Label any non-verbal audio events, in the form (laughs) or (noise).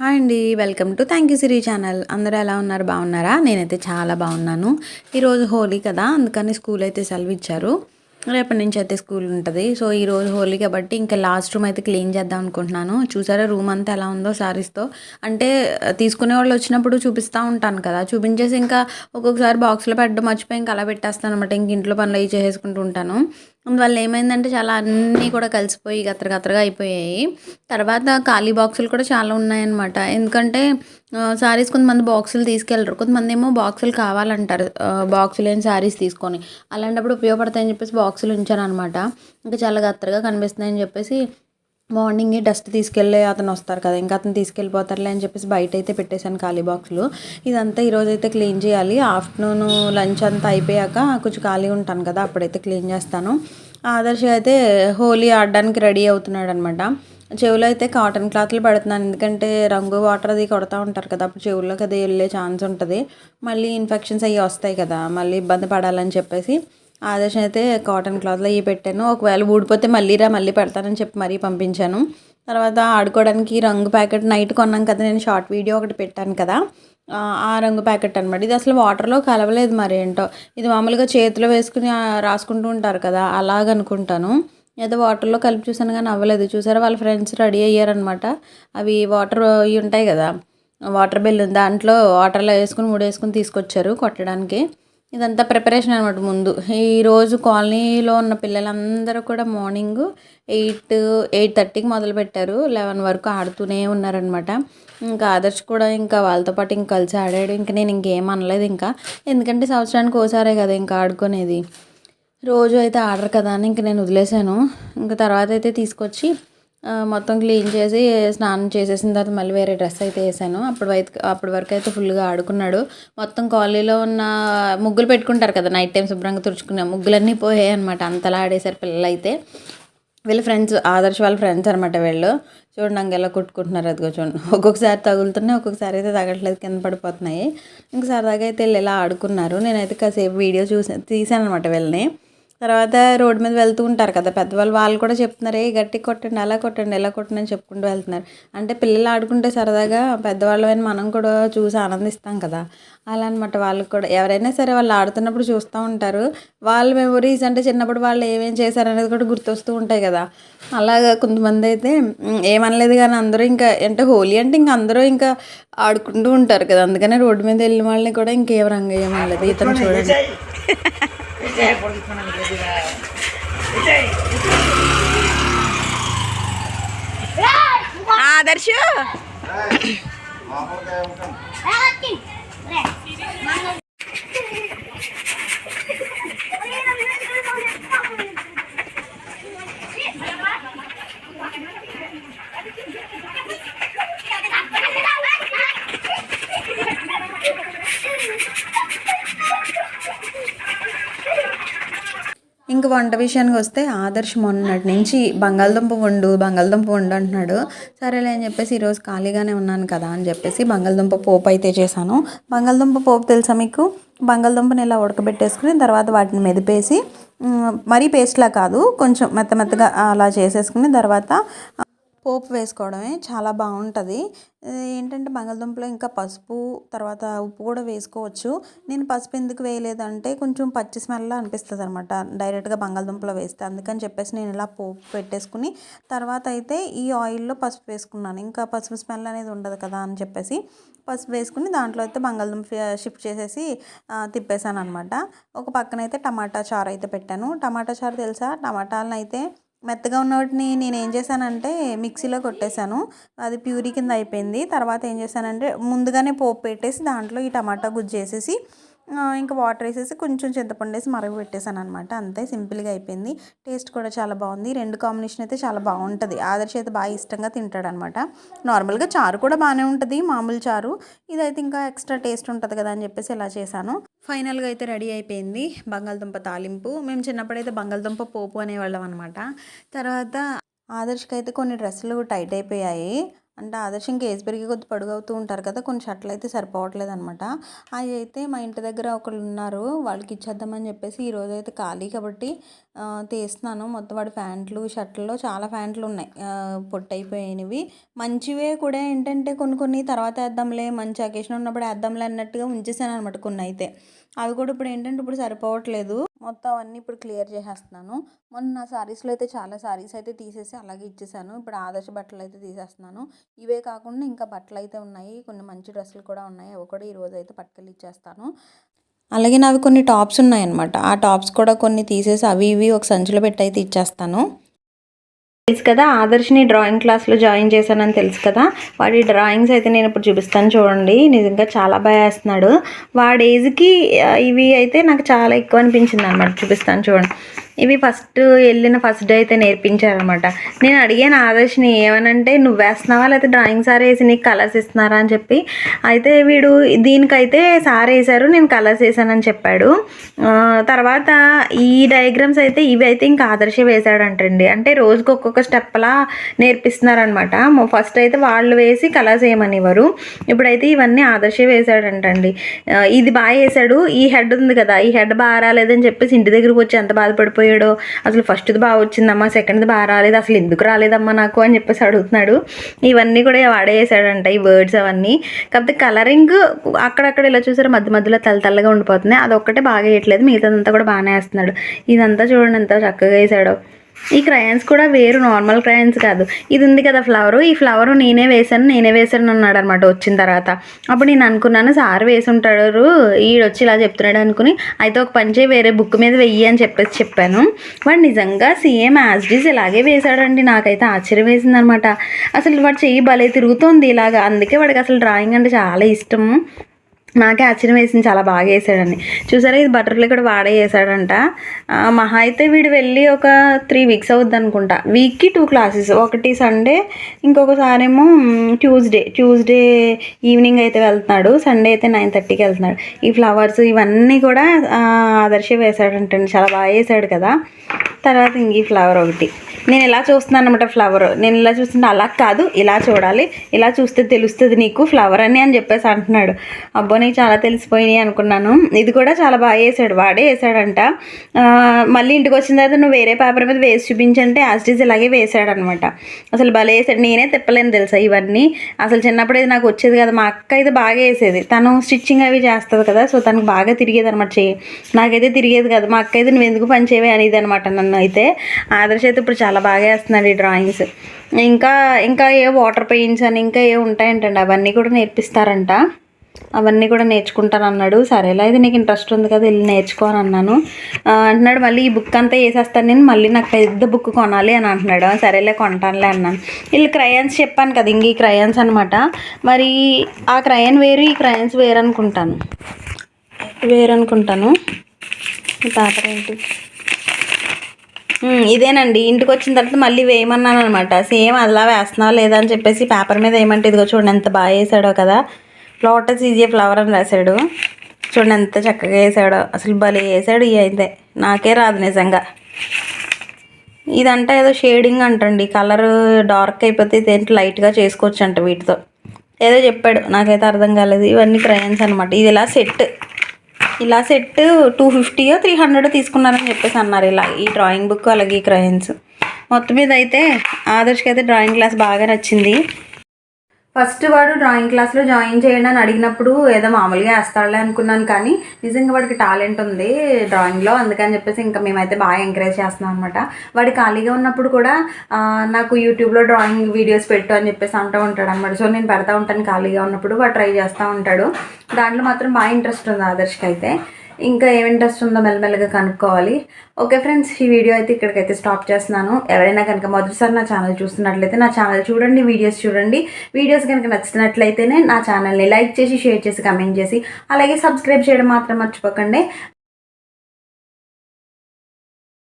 Hi అండి welcome to thank you Siri channel. అందరూ ఎలా ఉన్నారు? బాగున్నారా? నేనైతే చాలా బాగున్నాను. ఈరోజు హోలీ కదా అందుకని స్కూల్ అయితే సెలవు ఇచ్చారు రేపటి నుంచి అయితే స్కూల్ ఉంటుంది. సో ఈరోజు హోలీ కాబట్టి ఇంకా లాస్ట్ రూమ్ అయితే క్లీన్ చేద్దాం అనుకుంటున్నాను. చూసారా రూమ్ అంతా ఎలా ఉందో సారీస్తో అంటే తీసుకునే వాళ్ళు వచ్చినప్పుడు చూపిస్తూ ఉంటాను కదా. చూపించేసి ఇంకా ఒక్కొక్కసారి బాక్స్లో పెట్టడం మర్చిపోయి ఇంకా అలా పెట్టేస్తాను అనమాట ఇంక ఇంట్లో పనులు అవి చేసేసుకుంటూ ఉంటాను. అందువల్ల ఏమైందంటే చాలా అన్నీ కూడా కలిసిపోయి గత్ర గత్రగా అయిపోయాయి. తర్వాత ఖాళీ బాక్సులు కూడా చాలా ఉన్నాయన్నమాట. ఎందుకంటే సారీస్ కొంతమంది బాక్సులు తీసుకెళ్ళరు. కొంతమంది ఏమో బాక్సులు కావాలంటారు. బాక్సులు లేని శారీస్ తీసుకొని. అలాంటప్పుడు ఉపయోగపడతాయని చెప్పేసి బాక్సులు ఉంచాను అనమాట ఇంకా చాలా గత్రగా కనిపిస్తున్నాయని చెప్పేసి మార్నింగే డస్ట్ తీసుకెళ్ళే అతను వస్తారు కదా ఇంకా అతను తీసుకెళ్ళిపోతారులే అని చెప్పేసి బయట అయితే పెట్టేశాను ఖాళీ బాక్స్లో. ఇదంతా ఈరోజు అయితే క్లీన్ చేయాలి. ఆఫ్టర్నూన్ లంచ్ అంతా అయిపోయాక కొంచెం ఖాళీ ఉంటాను కదా అప్పుడైతే క్లీన్ చేస్తాను. ఆదర్శ అయితే హోలీ ఆడడానికి రెడీ అవుతున్నాడు అనమాట చెవులో అయితే కాటన్ క్లాత్లు పెడుతున్నాను ఎందుకంటే రంగు వాటర్ అది కొడతా ఉంటారు కదా అప్పుడు చెవుల్లోకి అది వెళ్ళే ఛాన్స్ ఉంటుంది. మళ్ళీ ఇన్ఫెక్షన్స్ అవి వస్తాయి కదా మళ్ళీ ఇబ్బంది పడాలని చెప్పేసి ఆదర్శం అయితే కాటన్ క్లాత్లో ఇవి పెట్టాను. ఒకవేళ ఊడిపోతే మళ్ళీ రా మళ్ళీ పెడతానని చెప్పి మరీ పంపించాను. తర్వాత ఆడుకోవడానికి రంగు ప్యాకెట్ నైట్ కొన్నాం కదా నేను షార్ట్ వీడియో ఒకటి పెట్టాను కదా. ఆ రంగు ప్యాకెట్ అనమాట ఇది అసలు వాటర్లో కలవలేదు మరి ఏంటో. ఇది మామూలుగా చేతిలో వేసుకుని రాసుకుంటూ ఉంటారు కదా అలాగనుకుంటాను ఏదో వాటర్లో కలిపి చూసాను కానీ అవ్వలేదు. చూసారా? వాళ్ళ ఫ్రెండ్స్ రెడీ అయ్యారనమాట అవి వాటర్ ఇవి ఉంటాయి కదా వాటర్ బిల్ దాంట్లో వాటర్లో వేసుకుని ముడేసుకుని తీసుకొచ్చారు కొట్టడానికి. ఇదంతా ప్రిపరేషన్ అనమాట ముందు. ఈరోజు కాలనీలో ఉన్న పిల్లలందరూ కూడా మార్నింగ్ ఎయిట్ ఎయిట్ థర్టీకి మొదలుపెట్టారు లెవెన్ వరకు ఆడుతూనే ఉన్నారనమాట ఇంకా ఆదర్శ్ కూడా ఇంకా వాళ్ళతో పాటు ఇంకా కలిసి ఆడాడు. ఇంకా నేను ఇంకేం అనలేదు ఇంకా. ఎందుకంటే సంవత్సరానికి ఓసారే కదా ఇంకా ఆడుకునేది. రోజు అయితే ఆడరు కదా అని ఇంక నేను వదిలేసాను ఇంకా తర్వాత అయితే తీసుకొచ్చి మొత్తం క్లీన్ చేసి స్నానం చేసేసిన తర్వాత మళ్ళీ వేరే డ్రెస్ అయితే వేసాను. అప్పుడు అయితే అప్పటి వరకు అయితే ఫుల్గా ఆడుకున్నాడు. మొత్తం కాలనీలో ఉన్న ముగ్గులు పెట్టుకుంటారు కదా నైట్ టైం శుభ్రంగా తుడుచుకునే ముగ్గులన్నీ పోయాయి అనమాట అంతలా ఆడేశారు పిల్లలు అయితే వీళ్ళ ఫ్రెండ్స్ ఆదర్శ వాళ్ళ ఫ్రెండ్స్ అనమాట వీళ్ళు. చూడండి ఎలా కొట్టుకుంటున్నారు అదిగో చూడండి. ఒక్కొక్కసారి తగులుతున్నాయి ఒక్కొక్కసారి అయితే తగట్లేదు కింద పడిపోతున్నాయి. ఇంక సరదాగా అయితే వీళ్ళు ఇలా ఆడుకున్నారు. నేనైతే కాసేపు వీడియో చూసి తీసాను అనమాట వీళ్ళని. తర్వాత రోడ్డు మీద వెళ్తూ ఉంటారు కదా పెద్దవాళ్ళు వాళ్ళు కూడా చెప్తున్నారు ఏ గట్టి కొట్టండి అలా కొట్టండి ఎలా కొట్టండి అని చెప్పుకుంటూ వెళ్తున్నారు. అంటే పిల్లలు ఆడుకుంటే సరదాగా పెద్దవాళ్ళని మనం కూడా చూసి ఆనందిస్తాం కదా. అలా అనమాట వాళ్ళకి కూడా. ఎవరైనా సరే వాళ్ళు ఆడుతున్నప్పుడు చూస్తూ ఉంటారు. వాళ్ళ మెమొరీస్ అంటే చిన్నప్పుడు వాళ్ళు ఏమేం చేశారనేది కూడా గుర్తొస్తూ ఉంటాయి కదా. అలాగా కొంతమంది అయితే ఏమనలేదు కానీ అందరూ ఇంకా అంటే హోలీ అంటే ఇంకా అందరూ ఇంకా ఆడుకుంటూ ఉంటారు కదా. అందుకనే రోడ్డు మీద వెళ్ళిన వాళ్ళని కూడా ఇంకేం రంగు ఏమనలేదు. ఇతను చూడండి. (laughs) ఆదర్శ ఇంక వంట విషయానికి వస్తే ఆదర్శ్ మొన్నటి నుంచి బంగాళదుంప వండు బంగాళదుంప వండు అంటున్నాడు. సరేలే అని చెప్పేసి ఈరోజు ఖాళీగానే ఉన్నాను కదా అని చెప్పేసి బంగాళదుంప పోపు అయితే చేశాను. బంగాళదుంప పోపు తెలుసా మీకు? బంగాళదుంపని ఇలా ఉడకబెట్టేసుకుని తర్వాత వాటిని మెదిపేసి మరీ పేస్ట్లా కాదు కొంచెం మెత్త మెత్తగా అలా చేసేసుకుని తర్వాత పోపు వేసుకోవడమే చాలా బాగుంటుంది. ఏంటంటే బంగాళదుంపలో ఇంకా పసుపు తర్వాత ఉప్పు కూడా వేసుకోవచ్చు. నేను పసుపు ఎందుకు వేయలేదంటే కొంచెం పచ్చి స్మెల్ అనిపిస్తుంది అనమాట డైరెక్ట్గా బంగాళదుంపలో వేస్తే. అందుకని చెప్పేసి నేను ఇలా పోపు పెట్టేసుకుని తర్వాత అయితే ఈ ఆయిల్లో పసుపు వేసుకున్నాను. ఇంకా పసుపు స్మెల్ అనేది ఉండదు కదా అని చెప్పేసి పసుపు వేసుకుని దాంట్లో అయితే బంగాళదుంప షిఫ్ట్ చేసేసి తిప్పేశాను అనమాట ఒక పక్కన అయితే టమాటా చారు అయితే పెట్టాను. టమాటా చారు తెలుసా? టమాటాలను అయితే మెత్తగా ఉన్న వాటిని నేను ఏం చేశానంటే మిక్సీలో కొట్టేశాను. అది ప్యూరీ కింద అయిపోయింది. తర్వాత ఏం చేశానంటే ముందుగానే పోపు పెట్టేసి దాంట్లో ఈ టమాటా గుజ్జు వేసేసి ఇంకా వాటర్ వేసేసి కొంచెం చింతపండు వేసి మరగ పెట్టేశాను అనమాట అంతే సింపుల్గా అయిపోయింది. టేస్ట్ కూడా చాలా బాగుంది. రెండు కాంబినేషన్ అయితే చాలా బాగుంటుంది. ఆదర్శ అయితే బాగా ఇష్టంగా తింటాడు అనమాట నార్మల్గా చారు కూడా బాగానే ఉంటుంది మామూలు చారు. ఇదైతే ఇంకా ఎక్స్ట్రా టేస్ట్ ఉంటుంది కదా అని చెప్పేసి ఇలా చేశాను. ఫైనల్గా అయితే రెడీ అయిపోయింది బంగాళదుంప తాలింపు. మేము చిన్నప్పుడైతే బంగాళదుంప పోపు అనేవాళ్ళం అనమాట తర్వాత ఆదర్శకైతే కొన్ని డ్రెస్సులు టైట్ అయిపోయాయి. అంటే ఆదర్శం కేసు పెరిగి కొద్ది పడుగవుతూ ఉంటారు కదా కొన్ని షర్ట్లు అయితే సరిపోవట్లేదు అనమాట అవి అయితే మా ఇంటి దగ్గర ఒకళ్ళు ఉన్నారు వాళ్ళకి ఇచ్చేద్దామని చెప్పేసి ఈరోజు అయితే ఖాళీ కాబట్టి తీస్తున్నాను. మొత్తం వాడి ప్యాంట్లు షర్ట్లలో చాలా ప్యాంట్లు ఉన్నాయి. పొట్టైపోయినవి పొట్టయిపోయినవి. మంచివే కూడా ఏంటంటే కొన్ని కొన్ని తర్వాత వేద్దాంలే మంచి అకేషన్ ఉన్నప్పుడు వేద్దాంలే అన్నట్టుగా ఉంచేసాను అనమాట కొన్ని అయితే అవి కూడా ఇప్పుడు ఏంటంటే ఇప్పుడు సరిపోవట్లేదు. మొత్తం అన్నీ ఇప్పుడు క్లియర్ చేసేస్తున్నాను. మొన్న నా సారీస్లో అయితే చాలా సారీస్ అయితే తీసేసి అలాగే ఇచ్చేసాను. ఇప్పుడు ఆదర్శ బట్టలు అయితే తీసేస్తున్నాను. ఇవే కాకుండా ఇంకా బట్టలు అయితే ఉన్నాయి. కొన్ని మంచి డ్రెస్సులు కూడా ఉన్నాయి. అవి కూడా ఈరోజు అయితే పట్టుకెళ్ళి ఇచ్చేస్తాను. అలాగే నావి కొన్ని టాప్స్ ఉన్నాయన్నమాట. ఆ టాప్స్ కూడా కొన్ని తీసేసి అవి ఇవి ఒక సంచిలో పెట్టి అయితే ఇచ్చేస్తాను. తెలుసు కదా ఆదర్శ్ని డ్రాయింగ్ క్లాస్లో జాయిన్ చేశానని తెలుసు కదా. వాడి డ్రాయింగ్స్ అయితే నేను ఇప్పుడు చూపిస్తాను చూడండి. నిజంగా చాలా బాగా వేస్తున్నాడు. వాడి ఏజ్కి ఇవి అయితే నాకు చాలా ఎక్కువ అనిపించింది అనమాట చూపిస్తాను చూడండి. ఇవి ఫస్ట్ వెళ్ళిన ఫస్ట్ డే అయితే నేర్పించారనమాట నేను అడిగాను ఆదర్శిని ఏమనంటే నువ్వు వేస్తున్నావా? లేకపోతే డ్రాయింగ్ సార్ వేసి నీకు కలర్స్ ఇస్తున్నారా? అని చెప్పి. అయితే వీడు దీనికైతే సార్ వేశారు నేను కలర్స్ వేసానని చెప్పాడు. తర్వాత ఈ డయాగ్రామ్స్ అయితే ఇవి అయితే ఇంకా ఆదర్శ వేశాడంటండి. అంటే రోజుకి ఒక్కొక్క స్టెప్ అలా నేర్పిస్తున్నారనమాట ఫస్ట్ అయితే వాళ్ళు వేసి కలర్స్ వేయమనివ్వరు. ఇప్పుడైతే ఇవన్నీ ఆదర్శ వేశాడంటండి. ఇది బాగా వేసాడు ఈ హెడ్ ఉంది కదా ఈ హెడ్ బాగా రాలేదని చెప్పేసి ఇంటి దగ్గరకు వచ్చి ఎంత బాధపడిపోయాడో అసలు ఫస్ట్ది బాగా వచ్చిందమ్మా సెకండ్ది బాగా రాలేదు అసలు ఎందుకు రాలేదమ్మా నాకు అని చెప్పేసి అడుగుతున్నాడు. ఇవన్నీ కూడా వాడేసాడంట ఈ వర్డ్స్ అవన్నీ. కాకపోతే కలరింగ్ అక్కడక్కడ ఇలా చూసారు మధ్య మధ్యలో తల తల్లగా ఉండిపోతుంది అదొక్కటే బాగా వేయట్లేదు మిగతాదంతా కూడా బాగానే వేస్తున్నాడు. ఇదంతా చూడండి ఎంత చక్కగా వేసాడో ఈ క్రయాన్స్ కూడా వేరు నార్మల్ క్రయాన్స్ కాదు. ఇది ఉంది కదా ఫ్లవర్ ఈ ఫ్లవర్ నేనే వేసాను నేనే వేసాను అన్నాడు అనమాట వచ్చిన తర్వాత. అప్పుడు నేను అనుకున్నాను సార్ వేసి ఉంటాడు ఈడొచ్చి ఇలా చెప్తున్నాడు అనుకుని అయితే ఒక పంచే వేరే బుక్ మీద వెయ్యి అని చెప్పేసి చెప్పాను. వాడు నిజంగా సీఎం యాజ్ డీస్ ఇలాగే వేశాడండి. నాకైతే ఆశ్చర్యం వేసింది అనమాట అసలు వాడు చెయ్యి భలే తిరుగుతోంది ఇలాగా. అందుకే వాడికి అసలు డ్రాయింగ్ అంటే చాలా ఇష్టం నాకే ఆశ్చర్యం వేసింది చాలా బాగా వేసాడని చూసారా ఇది బటర్ఫ్లై కూడా వాడే వేసాడంట మహా అయితే వీడు వెళ్ళి ఒక త్రీ వీక్స్ అవుద్ది అనుకుంటా వీక్కి టూ క్లాసెస్ ఒకటి సండే ఇంకొకసారి ఏమో ట్యూస్డే. ట్యూస్డే ఈవినింగ్ అయితే వెళ్తున్నాడు సండే అయితే నైన్ థర్టీకి వెళ్తున్నాడు. ఈ ఫ్లవర్స్ ఇవన్నీ కూడా ఆదర్శ వేసాడంటండి చాలా బాగా వేసాడు కదా. తర్వాత ఇంక ఈ ఫ్లవర్ ఒకటి. నేను ఇలా చూస్తున్నాను అనమాట ఫ్లవర్ నేను ఇలా చూస్తుంటే అలా కాదు ఇలా చూడాలి. ఇలా చూస్తే తెలుస్తుంది నీకు ఫ్లవర్ అని అని చెప్పేసి అంటున్నాడు. అబ్బో నీకు చాలా తెలిసిపోయినాయి అనుకున్నాను. ఇది కూడా చాలా బాగా వేసాడు వాడే వేసాడంట. మళ్ళీ ఇంటికి వచ్చిన తర్వాత నువ్వు వేరే పేపర్ మీద వేసి చూపించంటే యాస్టీస్ ఇలాగే వేసాడనమాట అసలు భలే వేసాడు. నేనే తిప్పలేను తెలుసా ఇవన్నీ? అసలు చిన్నప్పుడు ఇది నాకు వచ్చేది కదా. మా అక్క అయితే బాగా వేసేది. తను స్టిచ్చింగ్ అవి చేస్తుంది కదా సో తనకు బాగా తిరిగేది అనమాట చేయి నాకైతే తిరిగేది కదా. మా అక్క అయితే నువ్వు ఎందుకు పని చేయవే? అనేది అనమాట నన్ను అయితే. ఆదర్శ అయితే ఇప్పుడు చాలా చాలా బాగా వేస్తున్నాడు ఈ డ్రాయింగ్స్ ఇంకా ఇంకా ఏ వాటర్ పెయింట్స్ అని ఇంకా ఏ ఉంటాయంటండి. అవన్నీ కూడా నేర్పిస్తారంట. అవన్నీ కూడా నేర్చుకుంటాను అన్నాడు సరేలా ఇది నీకు ఇంట్రెస్ట్ ఉంది కదా వెళ్ళి నేర్చుకో అని అన్నాను. అంటున్నాడు మళ్ళీ ఈ బుక్ అంతా వేసేస్తాను నేను. మళ్ళీ నాకు పెద్ద బుక్ కొనాలి అని అంటున్నాడు. సరేలే కొంటానులే అన్నాను. వీళ్ళు క్రయాన్స్ చెప్పాను కదా ఇంక ఈ క్రయాన్స్ అనమాట మరి ఆ క్రయాన్ వేరు ఈ క్రయాన్స్ వేరు అనుకుంటాను. వేరు అనుకుంటాను. ఈ ఏంటి? ఇదేనండి. ఇంటికి వచ్చిన తర్వాత మళ్ళీ వేయమన్నాను అనమాట సేమ్ అలా వేస్తున్నావా లేదా అని చెప్పేసి పేపర్ మీద వేయమంటే ఇదిగో చూడండి ఎంత బాగా వేసాడో కదా. లోటస్ ఈజీ ఫ్లవర్ అని రాశాడు. చూడండి ఎంత చక్కగా వేసాడో. అసలు భలే వేసాడు ఇవి అయితే. నాకే రాదు నిజంగా. ఇదంటే ఏదో షేడింగ్ అంటండి. కలర్ డార్క్ అయిపోతే ఇదేంటి లైట్గా చేసుకోవచ్చు అంట వీటితో. ఏదో చెప్పాడు. నాకైతే అర్థం కాలేదు. ఇవన్నీ క్రయన్స్ అనమాట. ఇది ఇలా సెట్. ఇలా సెట్ టూ ఫిఫ్టీయో త్రీ హండ్రెడ్ తీసుకున్నారని చెప్పేసి అన్నారు ఇలా ఈ డ్రాయింగ్ బుక్ అలాగే ఈ క్రయన్స్ మొత్తం మీద అయితే ఆదర్శ్కి అయితే డ్రాయింగ్ క్లాస్ బాగా నచ్చింది. ఫస్ట్ వాడు డ్రాయింగ్ క్లాస్లో జాయిన్ చేయండి అని అడిగినప్పుడు ఏదో మామూలుగా వేస్తాడులే అనుకున్నాను కానీ నిజంగా వాడికి టాలెంట్ ఉంది డ్రాయింగ్లో అందుకని చెప్పేసి ఇంకా మేమైతే బాగా ఎంకరేజ్ చేస్తున్నాం అనమాట వాడు ఖాళీగా ఉన్నప్పుడు కూడా నాకు యూట్యూబ్లో డ్రాయింగ్ వీడియోస్ పెట్టు అని చెప్పేసి అంటూ ఉంటాడు అనమాట సో నేను పెడతా ఉంటాను ఖాళీగా ఉన్నప్పుడు వాడు ట్రై చేస్తూ ఉంటాడు. దాంట్లో మాత్రం బాగా ఇంట్రెస్ట్ ఉంది ఆదర్శ్కి అయితే ఇంకా ఏం ఇంట్రెస్ట్ ఉందో మెల్లమెల్లగా కనుక్కోవాలి. ఓకే ఫ్రెండ్స్ ఈ వీడియో అయితే ఇక్కడికైతే స్టాప్ చేస్తున్నాను. ఎవరైనా కనుక మొదటిసారి నా ఛానల్ చూస్తున్నట్లయితే నా ఛానల్ చూడండి వీడియోస్ చూడండి. వీడియోస్ కనుక నచ్చినట్లయితేనే నా ఛానల్ని లైక్ చేసి షేర్ చేసి కమెంట్ చేసి అలాగే సబ్స్క్రైబ్ చేయడం మాత్రం మర్చిపోకండి.